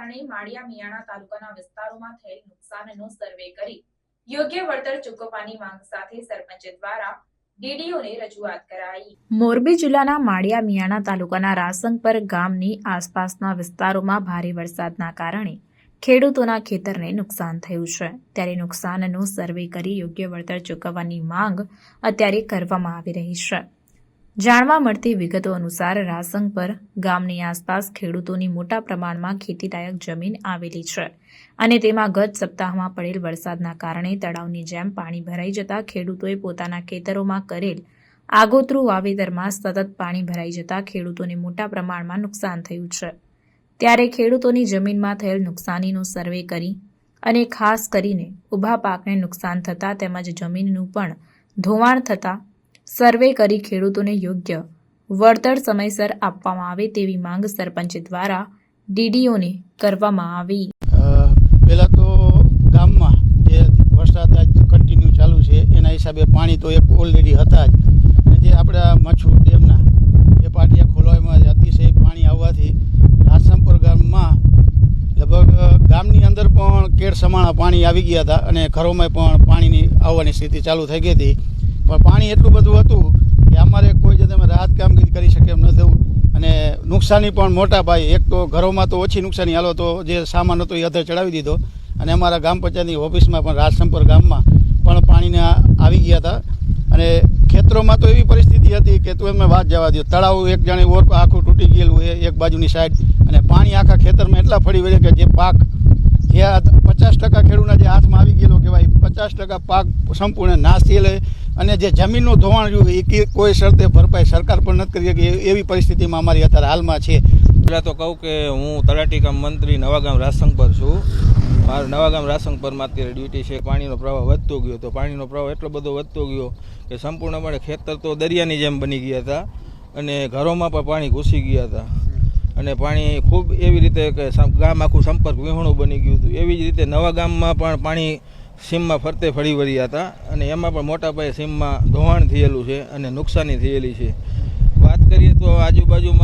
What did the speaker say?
કારણે માળિયા મિયાણા તાલુકાના વિસ્તારોમાં થયેલ નુકસાનનો સર્વે કરી યોગ્ય વળતર ચૂકવવાની માંગ સાથે સરપંચ દ્વારા ડીડીઓને રજૂઆત કરાઈ. મોરબી જિલ્લાના માળિયા મિયાણા તાલુકાના રાસંગપર ગામની આસપાસના વિસ્તારોમાં ભારે વરસાદના કારણે ખેડૂતોના ખેતરને નુકસાન થયું છે. ત્યારે નુકસાનનો સર્વે કરી યોગ્ય વળતર ચૂકવવાની માંગ અત્યારે કરવામાં આવી રહી છે. જાણવા મળતી વિગતો અનુસાર રાસંગ પર ગામની આસપાસ ખેડૂતોની મોટા પ્રમાણમાં ખેતીલાયક જમીન આવેલી છે અને તેમાં ગત સપ્તાહમાં પડેલ વરસાદના કારણે તળાવની જેમ પાણી ભરાઈ જતા ખેડૂતોએ પોતાના ખેતરોમાં કરેલ આગોતરું વાવેતરમાં સતત પાણી ભરાઈ જતા ખેડૂતોને મોટા પ્રમાણમાં નુકસાન થયું છે. ત્યારે ખેડૂતોની જમીનમાં થયેલ નુકસાનીનો સર્વે કરી અને ખાસ કરીને ઊભા પાકને નુકસાન થતાં તેમજ જમીનનું પણ ધોવાણ થતાં સર્વે કરી ખેડૂતોને યોગ્ય વળતર સમયસર આપવામાં આવે તેવી માંગ સરપંચ દ્વારા ડીડીઓને કરવામાં આવી. પહેલાં તો ગામમાં જે વરસાદ આજ કન્ટિન્યુ ચાલુ છે, એના હિસાબે પાણી તો એક ઓલરેડી હતા જ. જે આપણા મચ્છુ ડેમના એ પાટિયા ખોલવામાં અતિશય પાણી આવવાથી રાસમપુર ગામમાં લગભગ ગામની અંદર પણ કેળ સમાણા પાણી આવી ગયા હતા અને ઘરોમાં પણ પાણીની આવવાની સ્થિતિ ચાલુ થઈ ગઈ હતી. પણ પાણી એટલું બધું હતું કે અમારે કોઈ જ અમે રાહત કામગીરી કરી શકે એમ ન થયું. અને નુકસાની પણ મોટા ભાઈ, એક તો ઘરોમાં તો ઓછી નુકસાની હાલો તો જે સામાન હતો એ અધર ચડાવી દીધો. અને અમારા ગ્રામ પંચાયતની ઓફિસમાં પણ રાજસંપર ગામમાં પણ પાણીને આવી ગયા હતા. અને ખેતરોમાં તો એવી પરિસ્થિતિ હતી કે તું એમને વાત જવા દો તળાવ એક જાણે ઓર આખું તૂટી ગયેલું એ એક બાજુની સાઈડ. અને પાણી આખા ખેતરમાં એટલા ફળી વળે કે જે પાક જે પચાસ ટકા ખેડૂતના જે હાથમાં આવી ગયેલો કહેવાય, પચાસ ટકા પાક સંપૂર્ણ નાશ થયેલો. અને જે જમીનનું ધોવાણ રહ્યું એ કોઈ શરતે ભરપાઈ સરકાર પણ નથી કરી શકી એવી પરિસ્થિતિમાં અમારી અત્યારે હાલમાં છે. પહેલાં તો કહું કે હું તલાટી ગામ મંત્રી નવાગામ રાસંગ પર છું. મારું નવાગામ રાસંગ પરમાં અત્યારે ડ્યુટી છે. પાણીનો પ્રવાહ વધતો ગયો તો પાણીનો પ્રવાહ એટલો બધો વધતો ગયો કે સંપૂર્ણપણે ખેતર તો દરિયાની જેમ બની ગયા હતા અને ઘરોમાં પણ પાણી ઘૂસી ગયા હતા. અને પાણી ખૂબ એવી રીતે કે ગામ આખું સંપર્ક વિહોણું બની ગયું હતું. એવી જ રીતે નવા ગામમાં પણ પાણી સીમમાં ફરતે ફરી વળ્યા હતા અને એમાં પણ મોટા પાયે સીમમાં ધોવાણ થયેલું છે અને નુકસાની થયેલી છે. વાત કરીએ તો આજુબાજુમાં